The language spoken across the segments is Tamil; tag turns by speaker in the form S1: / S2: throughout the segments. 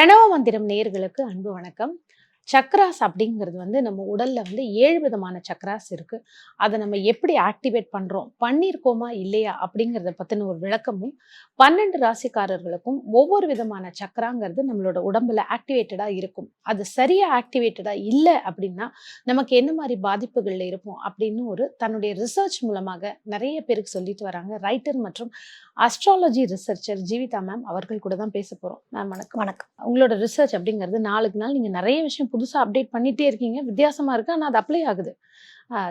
S1: பிரணவ மந்திரம் நேர்களுக்கு அன்பு வணக்கம். சக்ராஸ் அப்படிங்கிறது வந்து நம்ம உடல்ல வந்து ஏழு விதமான சக்ராஸ் இருக்கு. அதை நம்ம எப்படி ஆக்டிவேட் பண்றோம்? பண்ணியிருக்கோமா? இல்லையா? அப்படிங்கிறத பத்தின ஒரு விளக்கமும் பன்னெண்டு ராசிக்காரர்களுக்கும் ஒவ்வொரு விதமான சக்கராங்கிறது நம்மளோட உடம்புல ஆக்டிவேட்டடா இருக்கும். அது சரியா ஆக்டிவேட்டடா இல்லை அப்படின்னா நமக்கு என்ன மாதிரி பாதிப்புகள்ல இருப்போம் அப்படின்னு ஒரு தன்னுடைய ரிசர்ச் மூலமாக நிறைய பேருக்கு சொல்லிட்டு வராங்க. ரைட்டர் மற்றும் அஸ்ட்ராலஜி ரிசர்ச்சர் ஜீவிதா மேம் அவர்கள் கூட தான் பேச போறோம். மேம் வணக்கம்.
S2: வணக்கம்.
S1: உங்களோட ரிசர்ச் அப்படிங்கிறது நாளுக்கு நாள் நீங்க நிறைய விஷயம் புதுசாக அப்டேட் பண்ணிகிட்டே இருக்கீங்க. வித்தியாசமாக இருக்குது ஆனால் அது அப்ளை ஆகுது.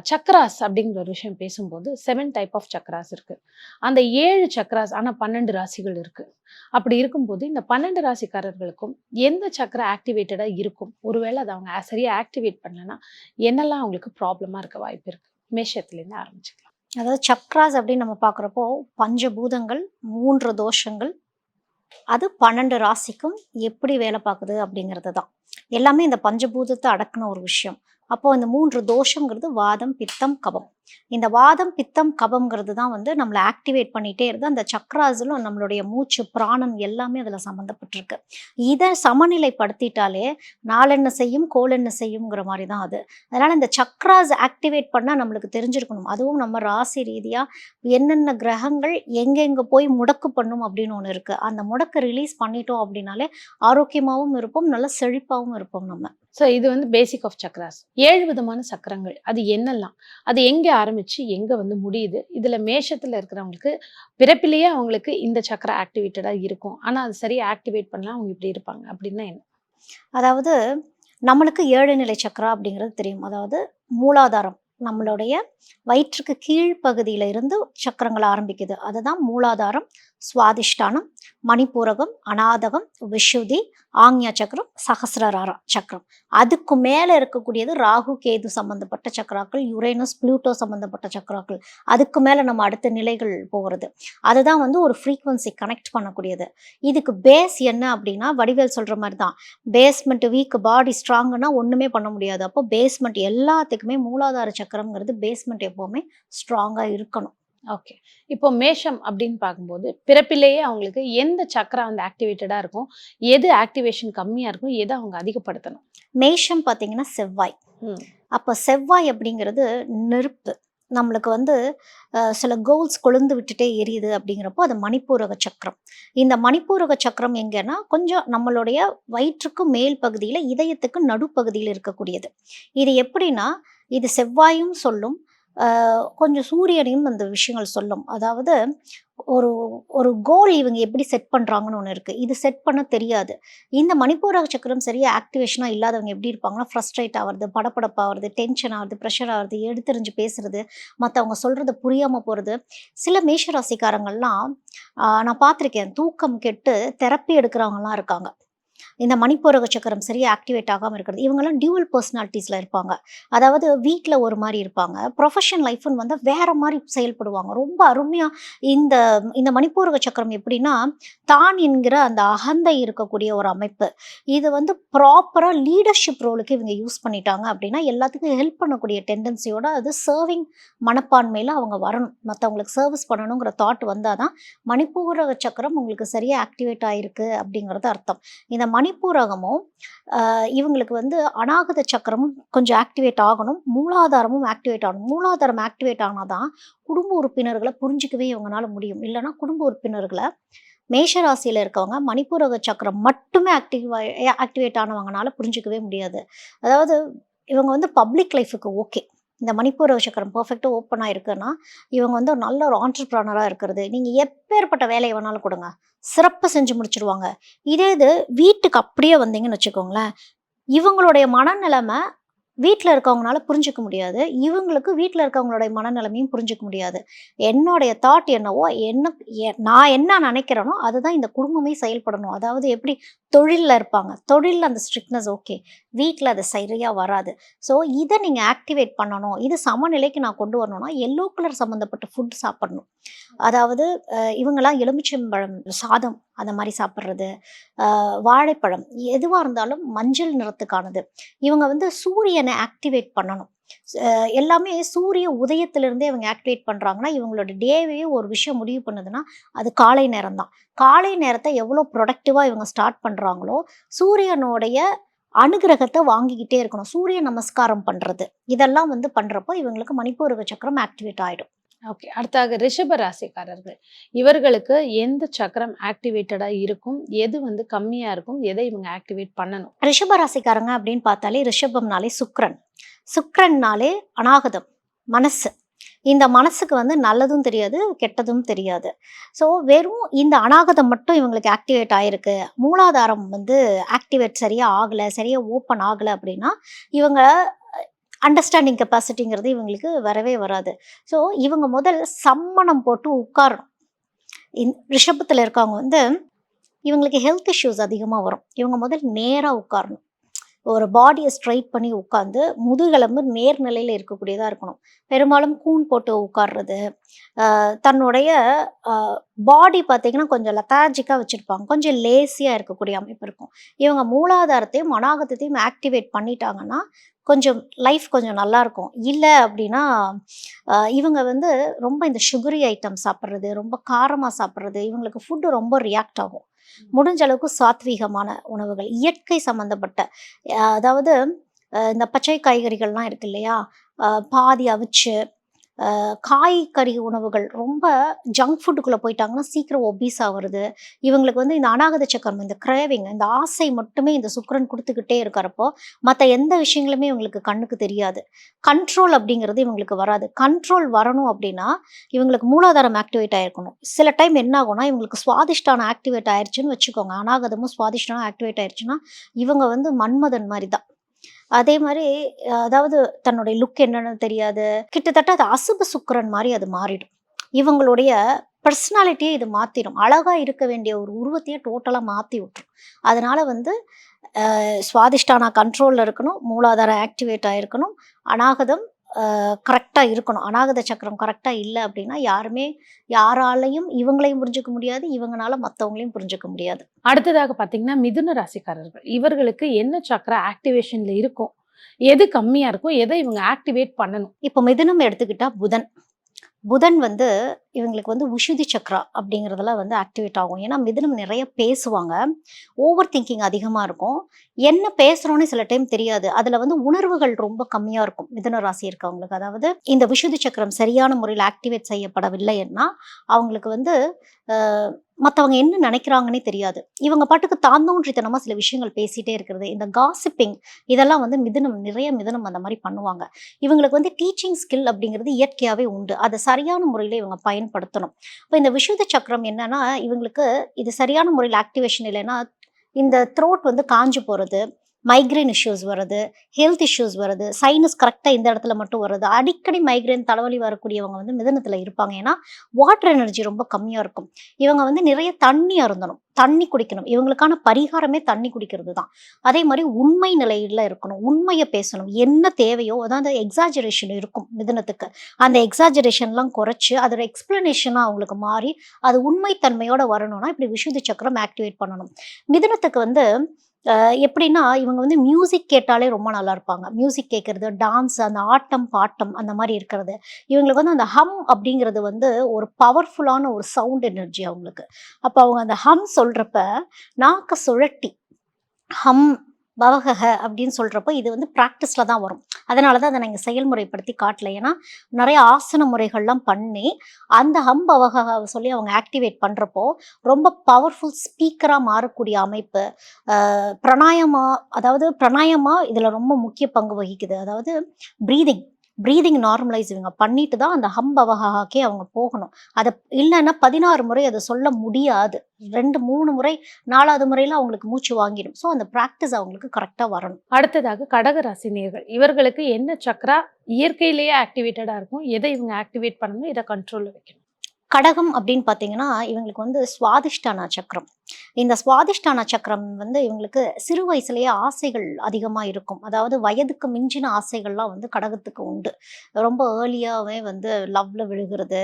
S1: சக்ராஸ் அப்படிங்கிற ஒரு விஷயம் பேசும்போது செவன் டைப் ஆஃப் சக்ராஸ் இருக்குது அந்த ஏழு சக்ராஸ் ஆனால் பன்னெண்டு ராசிகள் இருக்குது அப்படி இருக்கும்போது இந்த பன்னெண்டு ராசிக்காரர்களுக்கும் எந்த சக்கரை ஆக்டிவேட்டடாக இருக்கும்? ஒருவேளை அதை அவங்க சரியாக ஆக்டிவேட் பண்ணலன்னா என்னெல்லாம் அவங்களுக்கு ப்ராப்ளமாக இருக்க வாய்ப்பு இருக்குது மேஷத்துலேருந்து ஆரம்பிச்சுக்கலாம்.
S2: அதாவது சக்ராஸ் அப்படின்னு நம்ம பார்க்குறப்போ பஞ்சபூதங்கள் மூன்று தோஷங்கள் அது பன்னெண்டு ராசிக்கும் எப்படி வேலை பார்க்குது அப்படிங்கிறது தான் எல்லாமே இந்த பஞ்சபூதத்தை அடக்கின ஒரு விஷயம். அப்போ இந்த மூன்று தோஷங்கிறது வாதம் பித்தம் கபம். இந்த வாதம் பித்தம் கபம்ங்கிறது தான் வந்து நம்மளை ஆக்டிவேட் பண்ணிட்டே இருந்து அந்த சக்ராஸிலும் நம்மளுடைய மூச்சு பிராணன் எல்லாமே அதில் சம்மந்தப்பட்டிருக்கு இதை சமநிலைப்படுத்திட்டாலே நாளென்ன செய்யும் கோலென்ன செய்யுங்கிற மாதிரி தான் அது. அதனால இந்த சக்ராஸ் ஆக்டிவேட் பண்ணால் நம்மளுக்கு தெரிஞ்சிருக்கணும். அதுவும் நம்ம ராசி ரீதியாக என்னென்ன கிரகங்கள் எங்கெங்கே போய் முடக்கு பண்ணும் அப்படின்னு ஒன்று இருக்குது அந்த முடக்கு ரிலீஸ் பண்ணிட்டோம் அப்படின்னாலே ஆரோக்கியமாகவும் இருப்போம் நல்ல செழிப்பாகவும் இருப்போம் நம்ம.
S1: ஸோ இது வந்து பேசிக் ஆஃப் சக்ராஸ் ஏழு விதமான சக்கரங்கள். அது என்னெல்லாம்? அது எங்கே ஆரம்பிச்சு எங்கே வந்து முடியுது? இதில் மேஷத்தில் இருக்கிறவங்களுக்கு பிறப்பிலேயே அவங்களுக்கு இந்த சக்கர ஆக்டிவேட்டடாக இருக்கும். ஆனால் அது சரியாக ஆக்டிவேட் பண்ணலாம் அவங்க இப்படி இருப்பாங்க. அப்படின்னா என்ன?
S2: அதாவது நம்மளுக்கு ஏழு நிலை சக்கரா அப்படிங்கிறது தெரியும். அதாவது மூலாதாரம் நம்மளுடைய வயிற்றுக்கு கீழ்ப்பகுதியில இருந்து சக்கரங்கள் ஆரம்பிக்குது. அதுதான் மூலாதாரம் சுவாதிஷ்டானம் மணிப்பூரகம் அநாதகம் விஷுதி ஆங்யா சக்கரம் சகசிரராரா சக்கரம். அதுக்கு மேலே இருக்கக்கூடியது ராகு கேது சம்பந்தப்பட்ட சக்கராக்கள் யுரேனஸ் ப்ளூட்டோ சம்பந்தப்பட்ட சக்கராக்கள். அதுக்கு மேலே நம்ம அடுத்த நிலைகள் போகிறது அதுதான் வந்து ஒரு ஃப்ரீக்வன்சி கனெக்ட் பண்ணக்கூடியது. இதுக்கு பேஸ் என்ன அப்படின்னா வடிவேல் சொல்கிற மாதிரி தான் பேஸ்மெண்ட் வீக் பாடி ஸ்ட்ராங்குன்னா ஒன்றுமே பண்ண முடியாது. அப்போ பேஸ்மெண்ட் எல்லாத்துக்குமே மூலாதார சக்கரம்ங்கிறது பேஸ்மெண்ட் எப்போவுமே ஸ்ட்ராங்காக இருக்கணும்.
S1: ஓகே இப்போ மேஷம் அப்படின்னு பார்க்கும்போது பிறப்பிலேயே அவங்களுக்கு எந்த சக்கரா வந்து ஆக்டிவேட்டடாக இருக்கும்? எது ஆக்டிவேஷன் கம்மியாக இருக்கும்? எதை அவங்க அதிகப்படுத்தணும்?
S2: மேஷம் பார்த்தீங்கன்னா செவ்வாய். அப்போ செவ்வாய் அப்படிங்கிறது நெருப்பு. நம்மளுக்கு வந்து சில கோல்ஸ் கொழுந்து விட்டுட்டே எரியுது அப்படிங்கிறப்போ அது மணிப்பூரக சக்கரம். இந்த மணிப்பூரக சக்கரம் எங்கன்னா கொஞ்சம் நம்மளுடைய வயிற்றுக்கு மேல் பகுதியில் இதயத்துக்கு நடுப்பகுதியில் இருக்கக்கூடியது. இது எப்படின்னா இது செவ்வாயும் சொல்லும் கொஞ்சம் சூரியனையும் அந்த விஷயங்கள் சொல்லும். அதாவது ஒரு ஒரு கோல் இவங்க எப்படி செட் பண்ணுறாங்கன்னு ஒன்று இருக்குது இது செட் பண்ண தெரியாது. இந்த மணிப்பூரக சக்கரம் சரியாக ஆக்டிவேஷனாக இல்லாதவங்க எப்படி இருப்பாங்கன்னா ஃப்ரஸ்ட்ரேட் ஆகிறது படபடப்பாகிறது டென்ஷன் ஆகுது ப்ரெஷர் ஆகுது எடுத்தெறிஞ்சு பேசுறது மற்றவங்க சொல்கிறத புரியாமல் போகிறது சில மேஷராசிக்காரங்கள்லாம் நான் பார்த்துருக்கேன் தூக்கம் கெட்டு தெரப்பி எடுக்கிறவங்கலாம் இருக்காங்க. இந்த மணிப்பூரக சக்கரம் சரியாக ஆக்டிவேட் ஆகாமல் இருக்கிறது. இவங்கெல்லாம் டியூவல் பர்சனாலிட்டிஸில் இருப்பாங்க. அதாவது வீட்டில் ஒரு மாதிரி இருப்பாங்க. ப்ரொஃபஷன் லைஃப்னு வந்து வேற மாதிரி செயல்படுவாங்க. ரொம்ப அருமையாக இந்த இந்த மணிப்பூரக சக்கரம் எப்படின்னா தான் என்கிற அந்த அகந்தை இருக்கக்கூடிய ஒரு அமைப்பு. இது வந்து ப்ராப்பராக லீடர்ஷிப் ரோலுக்கு இவங்க யூஸ் பண்ணிட்டாங்க அப்படின்னா எல்லாத்துக்கும் ஹெல்ப் பண்ணக்கூடிய டெண்டன்சியோட அது சர்விங் மனப்பான்மையில் அவங்க வரணும். மற்றவங்களுக்கு சர்வீஸ் பண்ணணுங்கிற தாட் வந்தால் தான் மணிப்பூரக சக்கரம் உங்களுக்கு சரியாக ஆக்டிவேட் ஆகிருக்கு அப்படிங்கிறது அர்த்தம். இந்த மணி மணிப்பூரகமும் இவங்களுக்கு வந்து அநாகத சக்கரமும் கொஞ்சம் ஆக்டிவேட் ஆகணும். மூலாதாரமும் ஆக்டிவேட் ஆகணும். மூலாதாரம் ஆக்டிவேட் ஆனால் தான் குடும்ப உறுப்பினர்களை புரிஞ்சிக்கவே இவங்களால முடியும். இல்லைன்னா குடும்ப உறுப்பினர்களை மேஷராசியில் இருக்கவங்க மணிப்பூரக சக்கரம் மட்டுமே ஆக்டிவ் ஆக்டிவேட் ஆனவங்கனால புரிஞ்சிக்கவே முடியாது. அதாவது இவங்க வந்து பப்ளிக் லைஃபுக்கு ஓகே இந்த மணிப்பூர் சக்கரம் பர்ஃபெக்டாக ஓப்பன் ஆயிருக்குன்னா இவங்க வந்து ஒரு நல்ல ஒரு ஆண்டர்பிரானராக இருக்கிறது. நீங்கள் எப்பேற்பட்ட வேலையை வேணாலும் கொடுங்க. சிறப்பாக செஞ்சு முடிச்சிருவாங்க. இதே இது வீட்டுக்கு அப்படியே வந்தீங்கன்னு வச்சுக்கோங்களேன் இவங்களுடைய மனநிலைமை வீட்டில் இருக்கவங்களால புரிஞ்சிக்க முடியாது. இவங்களுக்கு வீட்டில் இருக்கவங்களுடைய மனநிலைமையும் புரிஞ்சிக்க முடியாது. என்னுடைய தாட் என்னவோ என்ன எ- நான் என்ன நினைக்கிறேனோ அதுதான் இந்த குடும்பமே செயல்படணும். அதாவது எப்படி தொழிலில் இருப்பாங்க. தொழிலில் அந்த ஸ்ட்ரிக்னஸ் ஓகே வீட்டில் அது சரியாக வராது. ஸோ இதை நீங்கள் ஆக்டிவேட் பண்ணணும். இது சமநிலைக்கு நான் கொண்டு வரணும்னா எல்லோ கலர் சம்மந்தப்பட்ட ஃபுட் சாப்பிடணும். அதாவது இவங்கெல்லாம் எலுமிச்சம்பழம் சாதம் அந்த மாதிரி சாப்பிட்றது. வாழைப்பழம் எதுவாக இருந்தாலும் மஞ்சள் நிறத்துக்கானது. இவங்க வந்து சூரியனை ஆக்டிவேட் பண்ணணும். எல்லாமே சூரிய உதயத்திலிருந்தே இவங்க ஆக்டிவேட் பண்ணுறாங்கன்னா இவங்களோட டேவே ஒரு விஷயம் முடிவு பண்ணுதுன்னா அது காலை நேரம் தான் காலை நேரத்தை எவ்வளோ ப்ரொடக்டிவாக இவங்க ஸ்டார்ட் பண்ணுறாங்களோ சூரியனுடைய அனுகிரகத்தை வாங்கிக்கிட்டே இருக்கணும். சூரிய நமஸ்காரம் பண்ணுறது இதெல்லாம் வந்து பண்ணுறப்போ இவங்களுக்கு மணிப்பூர்வ சக்கரம் ஆக்டிவேட் ஆகிடும்
S1: ஓகே அடுத்தாக ரிஷப ராசிக்காரர்கள். இவர்களுக்கு எந்த சக்கரம் ஆக்டிவேட்டடா இருக்கும்? எது வந்து கம்மியா இருக்கும்? எதை இவங்க ஆக்டிவேட் பண்ணணும்?
S2: ரிஷப ராசிக்காரங்க அப்படின்னு பார்த்தாலே ரிஷபம்னாலே சுக்ரன் சுக்ரன்னாலே அநாகதம் மனசு. இந்த மனசுக்கு வந்து நல்லதும் தெரியாது கெட்டதும் தெரியாது. ஸோ வெறும் இந்த அநாகதம் மட்டும் இவங்களுக்கு ஆக்டிவேட் ஆயிருக்கு. மூலாதாரம் வந்து ஆக்டிவேட் சரியாக ஆகலை சரியாக ஓப்பன் ஆகலை அப்படின்னா இவங்க அண்டர்ஸ்டாண்டிங் கெப்பாசிட்டிங்கிறது இவங்களுக்கு வரவே வராது. ஸோ இவங்க முதல் சம்மணம் போட்டு உட்காரணும். இந் ரிஷபத்தில் இருக்கவங்க வந்து இவங்களுக்கு ஹெல்த் இஷ்யூஸ் அதிகமாக வரும். இவங்க முதல் நேராக உட்காரணும். ஒரு பாடியை ஸ்ட்ரைட் பண்ணி உட்காந்து முதுகெலும்பு நேர்நிலையில் இருக்கக்கூடியதாக இருக்கணும். பெரும்பாலும் கூன் போட்டு உட்கார்றது தன்னுடைய பாடி பார்த்தீங்கன்னா கொஞ்சம் லெத்தாஜிக்காக வச்சுருப்பாங்க. கொஞ்சம் லேசியாக இருக்கக்கூடிய அமைப்பு இருக்கும். இவங்க மூலாதாரத்தையும் மனாகத்தையும் ஆக்டிவேட் பண்ணிட்டாங்கன்னா கொஞ்சம் லைஃப் கொஞ்சம் நல்லாயிருக்கும் இல்லை அப்படின்னா இவங்க வந்து ரொம்ப இந்த சுகரி ஐட்டம் சாப்பிட்றது ரொம்ப காரமாக சாப்பிட்றது இவங்களுக்கு ஃபுட்டு ரொம்ப ரியாக்ட் ஆகும். முடிஞ்ச அளவுக்கு சாத்வீகமான உணவுகள் இயற்கை சம்மந்தப்பட்ட அதாவது இந்த பச்சை காய்கறிகள்லாம் இருக்கு இல்லையா? பாதி அவிச்சு காய்கறி உணவுகள் ரொம்ப ஜங்க் ஃபுட்டுக்குள்ளே போயிட்டாங்கன்னா சீக்கிரம் ஒபீஸ் ஆகுறது இவங்களுக்கு வந்து இந்த அனாகத சக்கரம் இந்த கிரேவிங் இந்த ஆசை மட்டுமே இந்த சுக்கரன் கொடுத்துக்கிட்டே இருக்கிறப்போ மற்ற எந்த விஷயங்களுமே இவங்களுக்கு கண்ணுக்கு தெரியாது. கண்ட்ரோல் அப்படிங்கிறது இவங்களுக்கு வராது. கண்ட்ரோல் வரணும் அப்படின்னா இவங்களுக்கு மூலாதாரம் ஆக்டிவேட் ஆயிருக்கணும். சில டைம் என்ன ஆகும்னா இவங்களுக்கு சுவாதிஷ்டானம் ஆக்டிவேட் ஆயிடுச்சுன்னு வச்சுக்கோங்க. அநாகதமும் சுவாதிஷ்டானம் ஆக்டிவேட் ஆயிடுச்சுன்னா இவங்க வந்து மன்மதன் மாதிரி தான் அதே மாதிரி அதாவது தன்னுடைய லுக் என்னன்னு தெரியாது. கிட்டத்தட்ட அது அசுப சுக்கிரன் மாதிரி அது மாறிடும். இவங்களுடைய பர்சனாலிட்டியே இது மாற்றிடும் அழகாக இருக்க வேண்டிய ஒரு உருவத்தையே டோட்டலாக மாற்றி விட்டுரும். அதனால் வந்து சுவாதிஷ்டானா கண்ட்ரோலில் இருக்கணும் மூலாதாரம் ஆக்டிவேட் ஆகிருக்கணும் அநாகதம் கரெக்டாக இருக்கணும். அநாகத சக்கரம் கரெக்டாக இல்லை அப்படின்னா யாருமே யாராலையும் இவங்களையும் புரிஞ்சுக்க முடியாது இவங்கனால மற்றவங்களையும் புரிஞ்சுக்க முடியாது.
S1: அடுத்ததாக பாத்தீங்கன்னா மிதுன ராசிக்காரர்கள். இவர்களுக்கு என்ன சக்கர ஆக்டிவேஷன்ல இருக்கும் எது கம்மியா இருக்கும் எதை இவங்க ஆக்டிவேட் பண்ணணும்?
S2: இப்போ மிதுனம் எடுத்துக்கிட்டா புதன். புதன் வந்து இவங்களுக்கு வந்து உஷுதி சக்ரா அப்படிங்கிறதெல்லாம் வந்து ஆக்டிவேட் ஆகும். ஏன்னா மிதனம் நிறைய பேசுவாங்க. ஓவர் திங்கிங் அதிகமாக இருக்கும். என்ன பேசுகிறோன்னு சில டைம் தெரியாது. அதில் வந்து உணர்வுகள் ரொம்ப கம்மியாக இருக்கும். மிதன ராசி இருக்கவங்களுக்கு. அதாவது இந்த விஷுதி சக்கரம் சரியான முறையில் ஆக்டிவேட் செய்யப்படவில்லைன்னா அவங்களுக்கு வந்து மற்றவங்க என்ன நினைக்கிறாங்கன்னே தெரியாது. இவங்க பாட்டுக்கு தாந்தோன்றித்தனமாக சில விஷயங்கள் பேசிகிட்டே இருக்கிறது. இந்த காசிப்பிங் இதெல்லாம் வந்து மிதனம் நிறைய மிதனம் அந்த மாதிரி பண்ணுவாங்க. இவங்களுக்கு வந்து டீச்சிங் ஸ்கில் அப்படிங்கிறது இயற்கையாகவே உண்டு. அதை சரியான முறையில் இவங்க பயன்படுத்தணும். இப்போ இந்த விஷுத சக்கரம் என்னன்னா இவங்களுக்கு இது சரியான முறையில் ஆக்டிவேஷன் இல்லைன்னா இந்த த்ரோட் வந்து காஞ்சு போகிறது மைக்ரைன் இஷ்யூஸ் வருது ஹெல்த் இஷ்யூஸ் வருது சைனஸ் கரெக்டாக இந்த இடத்துல மட்டும் வருது. அடிக்கடி மைக்ரைன் தலைவலி வரக்கூடியவங்க வந்து மிதனத்தில் இருப்பாங்க. ஏன்னா வாட்டர் எனர்ஜி ரொம்ப கம்மியாக இருக்கும். இவங்க வந்து நிறைய தண்ணி அருந்தணும் தண்ணி குடிக்கணும். இவங்களுக்கான பரிகாரமே தண்ணி குடிக்கிறது தான் அதே மாதிரி உண்மை நிலையில் இருக்கணும் உண்மையை பேசணும். என்ன தேவையோ அதான் எக்ஸாஜரேஷன் இருக்கும் மிதனத்துக்கு. அந்த எக்ஸாஜரேஷன்லாம் குறைச்சி அதோட எக்ஸ்பிளனேஷனாக அவங்களுக்கு மாறி அது உண்மைத்தன்மையோட வரணும்னா இப்படி விஷுதி சக்கரம் ஆக்டிவேட் பண்ணணும். மிதனத்துக்கு வந்து எப்படின்னா இவங்க வந்து மியூசிக் கேட்டாலே ரொம்ப நல்லா இருப்பாங்க. மியூசிக் கேட்கறது டான்ஸ் அந்த ஆட்டம் பாட்டம் அந்த மாதிரி இருக்கிறது. இவங்களுக்கு வந்து அந்த ஹம் அப்படிங்கிறது வந்து ஒரு பவர்ஃபுல்லான ஒரு சவுண்ட் எனர்ஜி அவங்களுக்கு. அப்போ அவங்க அந்த ஹம் சொல்றப்ப நாக்க சுழட்டி ஹம் பவகக அப்படின்னு சொல்கிறப்போ இது வந்து ப்ராக்டிஸில் தான் வரும். அதனால தான் அதை நாங்கள் செயல்முறைப்படுத்தி காட்டல. ஏன்னா நிறைய ஆசன முறைகள்லாம் பண்ணி அந்த ஹம் பவகக சொல்லி அவங்க ஆக்டிவேட் பண்ணுறப்போ ரொம்ப பவர்ஃபுல் ஸ்பீக்கராக மாறக்கூடிய அமைப்பு ஆஹ் பிராணாயமா அதாவது பிராணாயமா இதில் ரொம்ப முக்கிய பங்கு வகிக்குது. அதாவது ப்ரீதிங் ப்ரீதிங் நார்மலைஸ் இவங்க பண்ணிட்டு தான் அந்த ஹம் பவகாக்கே அவங்க போகணும். அதை இல்லைன்னா பதினாறு முறை அதை சொல்ல முடியாது. ரெண்டு மூணு முறை நாலாவது முறையில் அவங்களுக்கு மூச்சு வாங்கிடும். ஸோ அந்த ப்ராக்டிஸ் அவங்களுக்கு கரெக்டாக வரணும்.
S1: அடுத்ததாக கடக ராசினியர்கள். இவர்களுக்கு என்ன சக்கரா இயற்கையிலேயே ஆக்டிவேட்டடா இருக்கும்? எதை இவங்க ஆக்டிவேட் பண்ணணும்? இதை கண்ட்ரோல்ல வைக்கணும்.
S2: கடகம் அப்படின்னு பார்த்தீங்கன்னா இவங்களுக்கு வந்து சுவாதிஷ்டான சக்கரம். இந்த சுவாதிஷ்டான சக்கரம் வந்து இவங்களுக்கு சிறு வயசுலயே ஆசைகள் அதிகமாக இருக்கும். அதாவது வயதுக்கு மிஞ்சின ஆசைகள்லாம் வந்து கடகத்துக்கு உண்டு. ரொம்ப ஏர்லியாவே வந்து லவ்ல விழுகிறது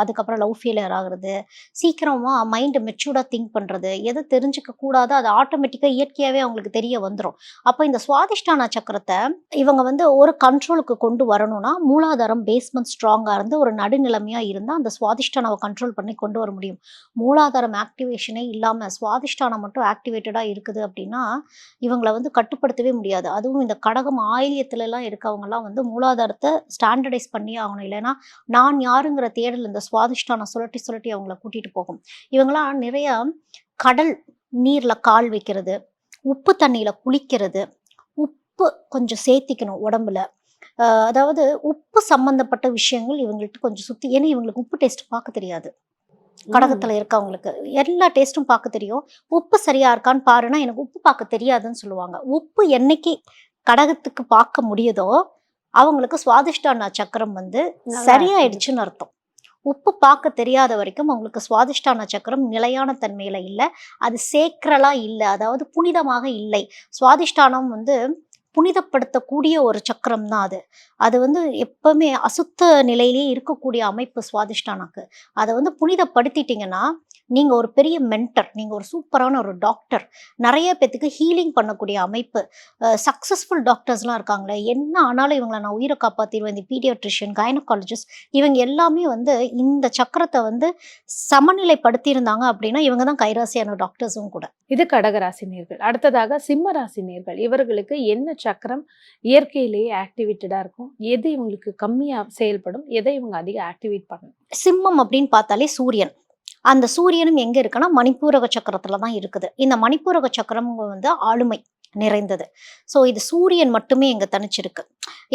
S2: அதுக்கப்புறம் லவ் ஃபீலியர் ஆகுறது சீக்கிரமா மைண்ட் மெச்சூர்டாக திங்க் பண்றது எதை தெரிஞ்சுக்க கூடாதோ அது ஆட்டோமேட்டிக்காக இயற்கையாகவே அவங்களுக்கு தெரிய வந்துடும் அப்போ இந்த சுவாதிஷ்டான சக்கரத்தை இவங்க வந்து ஒரு கண்ட்ரோலுக்கு கொண்டு வரணும்னா மூலாதாரம் பேஸ்மெண்ட் ஸ்ட்ராங்காக இருந்து ஒரு நடுநிலைமையா இருந்தால் அந்த சுவாதிஷ்டானாவை கண்ட்ரோல் பண்ணி கொண்டு வர முடியும். மூலாதாரம் ஆக்டிவேஷனே இல்லாமல் சுவாதிஷ்டானம் மட்டும் ஆக்டிவேட்டடாக இருக்குது அப்படின்னா இவங்களை வந்து கட்டுப்படுத்தவே முடியாது. அதுவும் இந்த கடகம் ஆயில்யத்துல இருக்கவங்கலாம் வந்து மூலாதாரத்தை ஸ்டாண்டர்டைஸ் பண்ணி ஆகணும். இல்லைன்னா நான் யாருங்கிற தேடல் இந்த சுவாதிஷ்டானம் சுழட்டி சுழட்டி அவங்கள கூட்டிகிட்டு போகும். இவங்கெல்லாம் நிறைய கடல் நீரில் கால் வைக்கிறது உப்பு தண்ணியில் குளிக்கிறது உப்பு கொஞ்சம் சேர்த்திக்கணும் உடம்புல. அதாவது உப்பு சம்மந்தப்பட்ட விஷயங்கள் இவங்கள்ட்ட கொஞ்சம் சுற்றி ஏன்னா இவங்களுக்கு உப்பு டேஸ்ட் பார்க்க தெரியாது. கடகத்துல இருக்கவங்களுக்கு எல்லா டேஸ்ட்டும் பார்க்க தெரியும். உப்பு சரியா இருக்கான்னு பாருன்னா எனக்கு உப்பு பார்க்க தெரியாதுன்னு சொல்லுவாங்க. உப்பு என்னைக்கு கடகத்துக்கு பார்க்க முடியுதோ அவங்களுக்கு சுவாதிஷ்டான சக்கரம் வந்து சரியாயிடுச்சுன்னு அர்த்தம். உப்பு பார்க்க தெரியாத வரைக்கும் அவங்களுக்கு சுவாதிஷ்டான சக்கரம் நிலையான தன்மையில இல்லை. அது சேக்ரலா இல்லை. அதாவது புனிதமாக இல்லை. சுவாதிஷ்டானம் வந்து புனிதப்படுத்தக்கூடிய ஒரு சக்கரம் தான் அது. அது வந்து எப்பவுமே அசுத்த நிலையிலேயே இருக்கக்கூடிய அமைப்பு சுவாதிஷ்டானாக்கு. அதை வந்து புனிதப்படுத்திட்டீங்கன்னா நீங்க ஒரு பெரிய மென்டர் நீங்க ஒரு சூப்பரான ஒரு டாக்டர் நிறைய பேத்துக்கு ஹீலிங் பண்ணக்கூடிய அமைப்பு. சக்சஸ்ஃபுல் டாக்டர்ஸ்லாம் இருக்காங்களே என்ன ஆனாலும் இவங்களை நான் உயிரை காப்பாத்திடுவேன் இந்த பீடியாட்ரிஷியன் கைனகாலஜிஸ்ட் இவங்க எல்லாமே வந்து இந்த சக்கரத்தை வந்து சமநிலைப்படுத்தியிருந்தாங்க அப்படின்னா இவங்க தான் கைராசியான டாக்டர்ஸும் கூட.
S1: இது கடகராசி நேர்கள். அடுத்ததாக சிம்ம ராசி நேர்கள். இவர்களுக்கு என்ன சக்கரம் இயற்கையிலேயே ஆக்டிவேட்டடா இருக்கும்? எது இவங்களுக்கு கம்மியா செயல்படும்? எதை இவங்க அதிக ஆக்டிவேட் பண்ணணும்?
S2: சிம்மம் அப்படின்னு பார்த்தாலே சூரியன். அந்த சூரியனும் எங்க இருக்குன்னா மணிப்பூரக சக்கரத்துல தான் இருக்குது. இந்த மணிப்பூரக சக்கரம் வந்து ஆளுமை நிறைந்தது. ஸோ இது சூரியன் மட்டுமே எங்க தனிச்சிருக்கு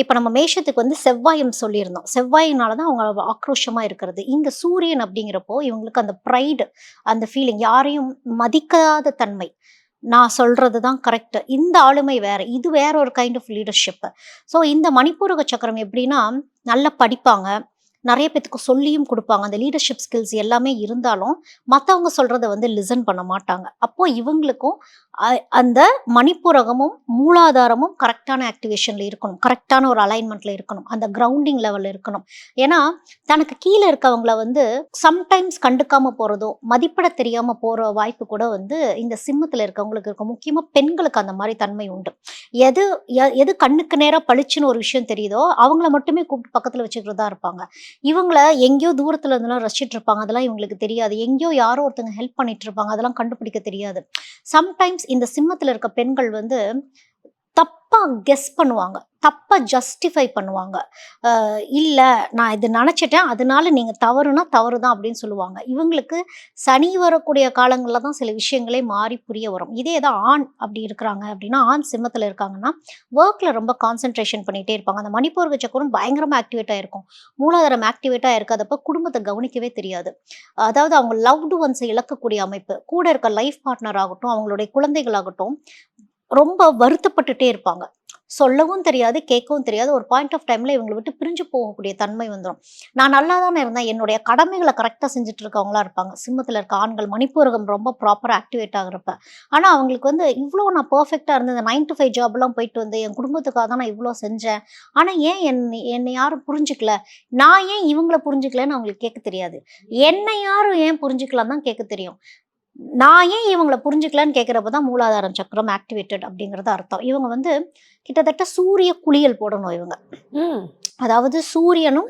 S2: இப்போ நம்ம மேஷத்துக்கு வந்து செவ்வாயம் சொல்லியிருந்தோம். செவ்வாயினால தான் அவங்க ஆக்ரோஷமா இருக்கிறது. இங்க சூரியன் அப்படிங்கிறப்போ இவங்களுக்கு அந்த ப்ரைடு அந்த ஃபீலிங் யாரையும் மதிக்காத தன்மை. நான் சொல்றது தான் கரெக்ட் இந்த ஆளுமை வேற. இது வேற ஒரு கைண்ட் ஆஃப் லீடர்ஷிப் ஸோ இந்த மணிப்பூரக சக்கரம் எப்படின்னா நல்லா படிப்பாங்க. நிறைய பேத்துக்கு சொல்லியும் கொடுப்பாங்க. அந்த லீடர்ஷிப் ஸ்கில்ஸ் எல்லாமே இருந்தாலும் மற்றவங்க சொல்றதை வந்து லிசன் பண்ண மாட்டாங்க. அப்போ இவங்களுக்கும் அ- அந்த மணிப்புரகமும் மூலாதாரமும் கரெக்டான ஆக்டிவேஷன்ல இருக்கணும். கரெக்டான ஒரு அலைன்மெண்ட்ல இருக்கணும். அந்த கிரவுண்டிங் லெவல்ல இருக்கணும். ஏன்னா தனக்கு கீழே இருக்கவங்கள வந்து சம்டைம்ஸ் கண்டுக்காம போறதோ மதிப்பிட தெரியாம போற வாய்ப்பு கூட வந்து இந்த சிம்மத்துல இருக்கவங்களுக்கு இருக்கும். முக்கியமா பெண்களுக்கு அந்த மாதிரி தன்மை உண்டு. எது எ- எது கண்ணுக்கு நேராக பளிச்சுன்னு ஒரு விஷயம் தெரியுதோ அவங்கள மட்டுமே கூப்பிட்டு பக்கத்துல வச்சுக்கிறதா இருப்பாங்க. இவங்கள எங்கேயோ தூரத்துல இருந்தெல்லாம் ரசிச்சுட்டு இருப்பாங்க அதெல்லாம் இவங்களுக்கு தெரியாது. எங்கேயோ யாரோ ஒருத்தங்க ஹெல்ப் பண்ணிட்டு இருப்பாங்க அதெல்லாம் கண்டுபிடிக்க தெரியாது. சம்டைம்ஸ் இந்த சிம்மத்துல இருக்க பெண்கள் வந்து தப்பாக கெஸ் பண்ணுவாங்க. தப்பாக ஜஸ்டிஃபை பண்ணுவாங்க. இல்லை நான் இது நினச்சிட்டேன். அதனால நீங்கள் தவறுனா தவறு தான் அப்படின்னு சொல்லுவாங்க. இவங்களுக்கு சனி வரக்கூடிய காலங்களில் தான் சில விஷயங்களே மாறி புரிய வரும். இதே தான் ஆண் அப்படி இருக்கிறாங்க அப்படின்னா ஆண் சிம்மத்தில் இருக்காங்கன்னா ஒர்க்கில் ரொம்ப கான்சென்ட்ரேஷன் பண்ணிகிட்டே இருப்பாங்க. அந்த மணிப்பூர் சக்கரம் பயங்கரமாக ஆக்டிவேட்டாக இருக்கும் மூலாதாரம் ஆக்டிவேட்டாக இருக்காதப்ப குடும்பத்தை கவனிக்கவே தெரியாது. அதாவது அவங்க லவ்டு ஒன்ஸை இழக்கக்கூடிய அமைப்பு. கூட இருக்க லைஃப் பார்ட்னர் ஆகட்டும் அவங்களுடைய குழந்தைகளாகட்டும் ரொம்ப வருத்தப்பட்டுட்டே இருப்பாங்க. சொல்லவும் தெரியாது கேட்கவும் தெரியாது. ஒரு பாயிண்ட் ஆஃப் டைம்ல இவங்களை விட்டு பிரிஞ்சு போகக்கூடிய தன்மை வந்துடும் நான் நல்லா தானே இருந்தேன். என்னுடைய கடமைகளை கரெக்டாக செஞ்சுட்டு இருக்கவங்களா இருப்பாங்க. சிம்மத்தில் இருக்க ஆண்கள் மணிப்பூரகம் ரொம்ப ப்ராப்பராக ஆக்டிவேட் ஆகுறப்ப. ஆனால் அவங்களுக்கு வந்து இவ்வளோ நான் பர்ஃபெக்டாக இருந்தது நைன் டு ஃபைவ் ஜாப்லாம் போயிட்டு வந்து என் குடும்பத்துக்காக தான் நான் இவ்வளோ செஞ்சேன். ஆனால் ஏன் என்னை என்னை யாரும் புரிஞ்சுக்கல? நான் ஏன் இவங்கள புரிஞ்சுக்கலன்னு அவங்களுக்கு கேட்க தெரியாது. என்னை யாரும் ஏன் புரிஞ்சுக்கலாம் தான் கேட்க தெரியும். நான் ஏன் இவங்கள புரிஞ்சுக்கலன்னு கேட்குறப்ப தான் மூலாதாரம் சக்கரம் ஆக்டிவேட்டட் அப்படிங்கிறது அர்த்தம். இவங்க வந்து கிட்டத்தட்ட சூரிய குளியல் போடணும் இவங்க. அதாவது சூரியனும்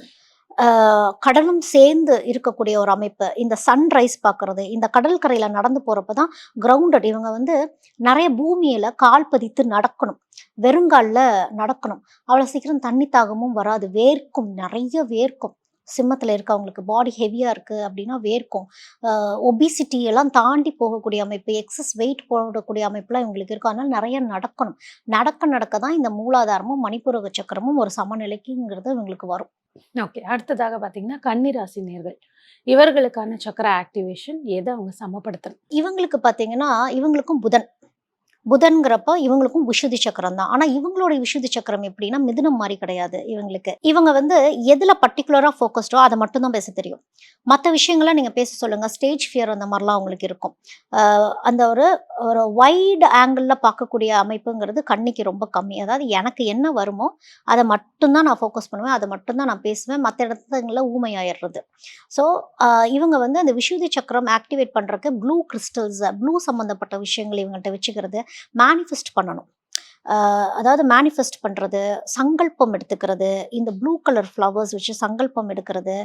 S2: கடலும் சேர்ந்து இருக்கக்கூடிய ஒரு அமைப்பு. இந்த சன்ரைஸ் பார்க்கறது இந்த கடற்கரையில நடந்து போறப்ப தான் கிரவுண்டட் இவங்க வந்து நிறைய பூமியில கால் பதித்து நடக்கணும். வெறுங்கால்ல நடக்கணும். அவ்வளோ சீக்கிரம் தண்ணி தாகமும் வராது. வேர்க்கும் நிறைய வேர்க்கும். சிம்மத்தில் இருக்கவங்களுக்கு பாடி ஹெவியாக இருக்குது அப்படின்னா வேர்க்கும். ஒபிசிட்டி எல்லாம் தாண்டி போகக்கூடிய அமைப்பு எக்ஸஸ் வெயிட் போடக்கூடிய அமைப்புலாம் இவங்களுக்கு இருக்கும். அதனால நிறைய நடக்கணும். நடக்க நடக்க தான் இந்த மூலாதாரமும் மணிப்புரக சக்கரமும் ஒரு சமநிலைக்குங்கிறது இவங்களுக்கு வரும்.
S1: ஓகே அடுத்ததாக பாத்தீங்கன்னா கன்னிராசி நேர்கள். இவர்களுக்கான சக்கர ஆக்டிவேஷன் எதை அவங்க சமப்படுத்துறது
S2: இவங்களுக்கு பார்த்தீங்கன்னா இவங்களுக்கும் புதன். புதன்கிறப்ப இவங்களுக்கும் விஷுதி சக்கரம் தான். ஆனா இவங்களோட விஷுதி சக்கரம் எப்படின்னா மிதுனம் மாதிரி கிடையாது இவங்களுக்கு. இவங்க வந்து எதுல பர்டிகுலரா ஃபோக்கஸ்டோ அதை மட்டும்தான் பேச தெரியும். மற்ற விஷயங்களை நீங்க பேச சொல்லுங்க. ஸ்டேஜ் ஃபியர் அந்த மாதிரிலாம் அவங்களுக்கு இருக்கும். அந்த ஒரு ஒரு வைடு ஆங்கிளில் பார்க்கக்கூடிய அமைப்புங்கிறது கண்ணிக்கு ரொம்ப கம்மி. அதாவது எனக்கு என்ன வருமோ அதை மட்டும்தான் நான் ஃபோக்கஸ் பண்ணுவேன். அதை மட்டும்தான் நான் பேசுவேன். மற்ற இடத்துல ஊமையாயிடுறது. ஸோ இவங்க வந்து அந்த விஷுதி சக்கரம் ஆக்டிவேட் பண்ணுறதுக்கு ப்ளூ கிறிஸ்டல்ஸ் ப்ளூ சம்மந்தப்பட்ட விஷயங்கள் இவங்கள்ட்ட வச்சுக்கிறது. மேனிஃபெஸ்ட் பண்ணணும். அதாவது மேனிஃபெஸ்ட் பண்ணுறது சங்கல்பம் எடுத்துக்கிறது இந்த ப்ளூ கலர் ஃப்ளவர்ஸ் வச்சு சங்கல்பம் எடுக்கிறது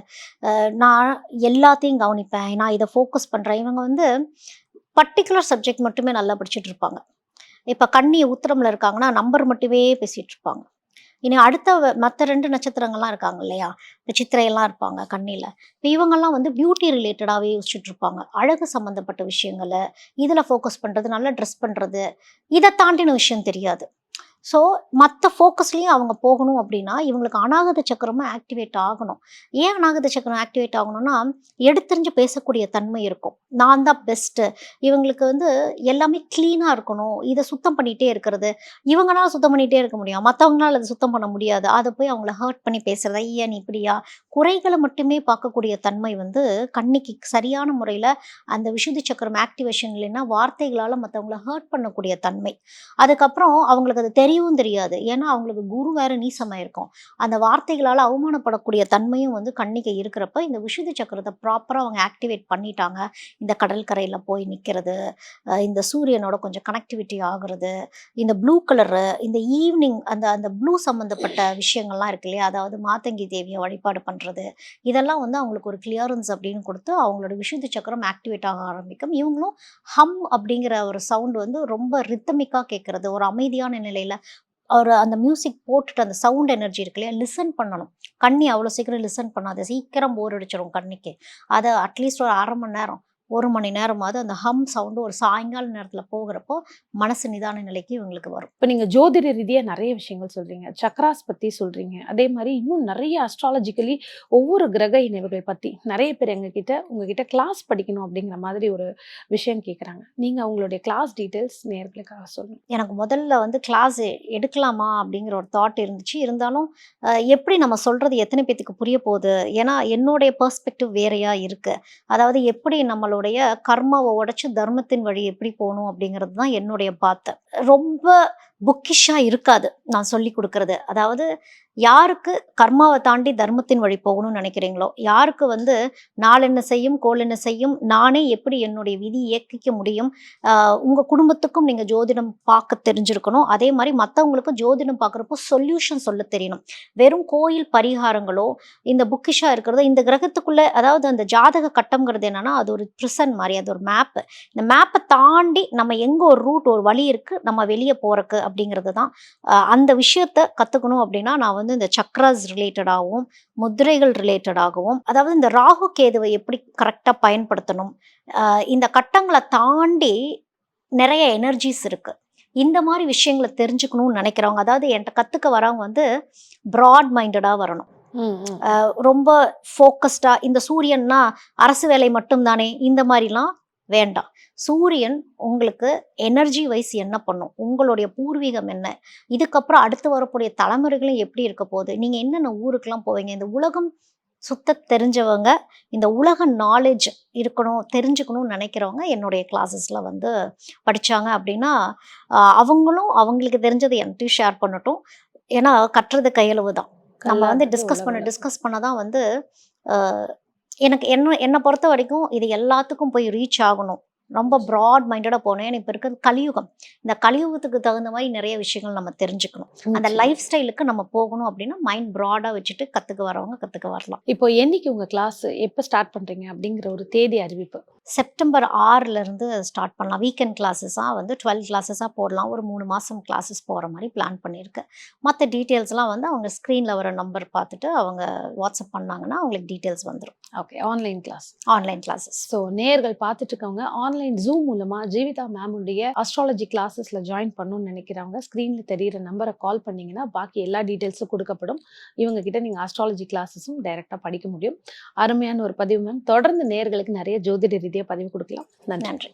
S2: நான் எல்லாத்தையும் கவனிப்பேன். நான் இதை ஃபோக்கஸ் பண்ணுறேன் இவங்க வந்து பர்டிகுலர் சப்ஜெக்ட் மட்டுமே நல்லா படிச்சுட்டு இருப்பாங்க. இப்போ கண்ணி உத்தரமில் இருக்காங்கன்னா நம்பர் மட்டுமே பேசிகிட்டு இருப்பாங்க. இனி அடுத்த மற்ற ரெண்டு நட்சத்திரங்கள்லாம் இருக்காங்க இல்லையா? இந்த சித்திரையெல்லாம் இருப்பாங்க கண்ணியில் இப்போ இவங்கெல்லாம் வந்து பியூட்டி ரிலேட்டடாகவே யோசிச்சுட்டு இருப்பாங்க. அழகு சம்மந்தப்பட்ட விஷயங்களை இதில் ஃபோக்கஸ் பண்ணுறது நல்லா ட்ரெஸ் பண்ணுறது இதை தாண்டின விஷயம் தெரியாது. ஸோ மற்ற ஃபோக்கஸ்லேயும் அவங்க போகணும் அப்படின்னா இவங்களுக்கு அநாகத சக்கரமும் ஆக்டிவேட் ஆகணும். ஏன் அநாகத சக்கரம் ஆக்டிவேட் ஆகணும்னா எடுத்தறிஞ்சு பேசக்கூடிய தன்மை இருக்கும். நான் தான் பெஸ்ட்டு இவங்களுக்கு வந்து எல்லாமே க்ளீனாக இருக்கணும். இதை சுத்தம் பண்ணிகிட்டே இருக்கிறது. இவங்களால சுத்தம் பண்ணிகிட்டே இருக்க முடியும். மற்றவங்களால அதை சுத்தம் பண்ண முடியாது. அதை போய் அவங்கள ஹர்ட் பண்ணி பேசுறது? ஏன் இப்படியா? குறைகளை மட்டுமே பார்க்கக்கூடிய தன்மை வந்து கண்ணிக்கு சரியான முறையில் அந்த விஷுதி சக்கரம் ஆக்டிவேஷன் இல்லைன்னா வார்த்தைகளால் மற்றவங்கள ஹர்ட் பண்ணக்கூடிய தன்மை. அதுக்கப்புறம் அவங்களுக்கு அது தெரியவும் தெரியாது. ஏன்னா அவங்களுக்கு குரு வேற நீசமாக இருக்கும் அந்த வார்த்தைகளால் அவமானப்படக்கூடிய தன்மையும் வந்து கண்ணிக்கு இருக்கிறப்ப இந்த விஷுதி சக்கரத்தை ப்ராப்பராக அவங்க ஆக்டிவேட் பண்ணிட்டாங்க. இந்த கடற்கரையில் போய் நிற்கிறது இந்த சூரியனோட கொஞ்சம் கனெக்டிவிட்டி ஆகுறது இந்த ப்ளூ கலரு இந்த ஈவினிங் அந்த அந்த ப்ளூ சம்மந்தப்பட்ட விஷயங்கள்லாம் இருக்கு இல்லையா? அதாவது மாத்தங்கி தேவியை வழிபாடு பண்ணுறது இதெல்லாம் வந்து அவங்களுக்கு ஒரு கிளியரன்ஸ் அப்படின்னு கொடுத்து அவங்களோட விஷுதி சக்கரம் ஆக்டிவேட் ஆக ஆரம்பிக்கும். இவங்களும் ஹம் அப்படிங்கிற ஒரு சவுண்ட் வந்து ரொம்ப ரித்தமிக்காக கேட்குறது ஒரு அமைதியான நிலையில் ஒரு அந்த மியூசிக் போட்டுட்டு அந்த சவுண்ட் எனர்ஜி இருக்கு இல்லையா லிசன் பண்ணணும். கண்ணி அவ்வளோ சீக்கிரம் லிசன் பண்ணாது சீக்கிரம் போர் அடிச்சிடும் கண்ணிக்கு. அதை அட்லீஸ்ட் ஒரு அரை மணி நேரம். ஒரு மணி நேரமாவது அந்த ஹம் சவுண்டு ஒரு சாயங்கால நேரத்தில் போகிறப்போ மனசு நிதான நிலைக்கு இவங்களுக்கு வரும்.
S1: இப்போ நீங்க ஜோதிட ரீதியா நிறைய விஷயங்கள் சொல்றீங்க. சக்ராஸ் பத்தி சொல்றீங்க. அதே மாதிரி இன்னும் நிறைய அஸ்ட்ராலஜிக்கலி ஒவ்வொரு கிரக இணைவுகள் பத்தி நிறைய பேர் எங்ககிட்ட உங்ககிட்ட கிளாஸ் படிக்கணும் அப்படிங்கிற மாதிரி ஒரு விஷயம் கேட்குறாங்க நீங்க உங்களுடைய கிளாஸ் டீட்டெயில்ஸ் நேர்களுக்காக சொல்லுங்க.
S2: எனக்கு முதல்ல வந்து கிளாஸ் எடுக்கலாமா அப்படிங்கிற ஒரு தாட் இருந்துச்சு. இருந்தாலும் எப்படி நம்ம சொல்றது எத்தனை பேத்துக்கு புரிய போகுது? ஏன்னா என்னுடைய பெர்ஸ்பெக்டிவ் வேறையா இருக்கு. அதாவது எப்படி நம்மளுடைய கர்மாவை உடைச்சு தர்மத்தின் வழி எப்படி போகணும் அப்படிங்கிறது தான் என்னுடைய பார்த்த ரொம்ப புக்கிஷாக இருக்காது நான் சொல்லி கொடுக்கறது. அதாவது யாருக்கு கர்மாவை தாண்டி தர்மத்தின் வழி போகணும்னு நினைக்கிறீங்களோ? யாருக்கு வந்து நாள் என்ன செய்யும் கோளென்ன செய்யும் நானே எப்படி என்னுடைய விதி இயக்கிக்க முடியும்? உங்கள் உங்க குடும்பத்துக்கும் நீங்க ஜோதிடம் பார்க்க தெரிஞ்சிருக்கணும். அதே மாதிரி மற்றவங்களுக்கும் ஜோதிடம் பார்க்குறப்போ சொல்யூஷன் சொல்ல தெரியணும். வெறும் கோயில் பரிகாரங்களோ இந்த புக்கிஷா இருக்கிறதோ இந்த கிரகத்துக்குள்ள அதாவது அந்த ஜாதக கட்டம்ங்கிறது என்னன்னா அது ஒரு ப்ரிசன் மாதிரி அது ஒரு மேப்பு இந்த மேப்பை தாண்டி நம்ம எங்க ஒரு ரூட் ஒரு வழி இருக்கு நம்ம வெளியே போறக்கு அப்படிங்கிறது தான் அந்த விஷயத்த கத்துக்கணும் அப்படின்னா நான் வந்து இந்த சக்ராஸ் ரிலேட்டடாகவும் முத்திரைகள் ரிலேட்டடாகவும் அதாவது இந்த ராகு கேதுவை எப்படி கரெக்டாக பயன்படுத்தணும் இந்த கட்டங்களை தாண்டி நிறைய எனர்ஜிஸ் இருக்கு. இந்த மாதிரி விஷயங்களை தெரிஞ்சுக்கணும்னு நினைக்கிறவங்க அதாவது என்கிட்ட கற்றுக்க வரவங்க வந்து ப்ராட் மைண்டடாக வரணும். ரொம்ப ஃபோக்கஸ்டாக இந்த சூரியன்னா அரசு வேலை மட்டும்தானே இந்த மாதிரிலாம் வேண்டாம். சூரியன் உங்களுக்கு எனர்ஜி வைஸ் என்ன பண்ணும்? உங்களுடைய பூர்வீகம் என்ன? இதுக்கப்புறம் அடுத்து வரக்கூடிய தலைமுறைகளும் எப்படி இருக்க போகுது? நீங்கள் என்னென்ன ஊருக்கெல்லாம் போவீங்க? இந்த உலகம் சுத்த தெரிஞ்சவங்க இந்த உலக நாலேஜ் இருக்கணும் தெரிஞ்சுக்கணும்னு நினைக்கிறவங்க என்னுடைய கிளாஸஸில் வந்து படித்தாங்க அப்படின்னா அவங்களும் அவங்களுக்கு தெரிஞ்சதை என்கிட்டயும் ஷேர் பண்ணட்டும். ஏன்னா கட்டுறது கையளவு தான் நம்ம வந்து டிஸ்கஸ் பண்ண. டிஸ்கஸ் பண்ண தான் வந்து எனக்கு என்ன என்னை பொறுத்த வரைக்கும் இது எல்லாத்துக்கும் போய் ரீச் ஆகணும். ரொம்ப ப்ராட் மைண்டடாக ஏன்னா இப்போ இருக்கிறது கலியுகம். இந்த கலியுகத்துக்கு தகுந்த மாதிரி நிறைய விஷயங்கள் நம்ம தெரிஞ்சுக்கணும். அந்த. லைஃப் ஸ்டைலுக்கு நம்ம போகணும் அப்படின்னா மைண்ட் ப்ராடாக வச்சுட்டு கற்றுக்க வரவங்க கற்றுக்க வரலாம்.
S1: இப்போ என்னைக்கு உங்க கிளாஸ் எப்போ ஸ்டார்ட் பண்றீங்க அப்படிங்கிற ஒரு தேதி அறிவிப்பு?
S2: செப்டம்பர் ஆறுல இருந்து ஸ்டார்ட் பண்ணலாம். வீக்கெண்ட் கிளாஸஸாக வந்து டுவெல் கிளாஸஸாக போடலாம். ஒரு மூணு மாதம் கிளாஸஸ் போகிற மாதிரி பிளான் பண்ணியிருக்கேன் மற்ற டீட்டெயில்ஸ்லாம் வந்து அவங்க ஸ்க்ரீனில் வர நம்பர் பார்த்துட்டு அவங்க வாட்ஸ்அப் பண்ணாங்கன்னா அவங்களுக்கு டீட்டெயில்ஸ் வந்துடும்
S1: okay online class
S2: online classes
S1: so நேர்கள் பார்த்துட்டு இருக்கவங்க ஆன்லைன் ஜூம் மூலமா ஜீவிதா மேமுடைய அஸ்ட்ராலஜி கிளாஸஸ்ல ஜாயின் பண்ணணும்னு நினைக்கிறவங்க ஸ்க்ரீன்ல தெரியிற நம்பரை கால் பண்ணீங்கன்னா பாக்கி எல்லா டீட்டெயில்ஸும் கொடுக்கப்படும். இவங்க கிட்ட நீங்க அஸ்ட்ராலஜி கிளாஸஸும் டைரக்டா படிக்க முடியும். அருமையான ஒரு பதிவு மேம் தொடர்ந்து நேர்களுக்கு நிறைய ஜோதிட பதிவு கொடுக்கலாம்.
S2: நன்றி.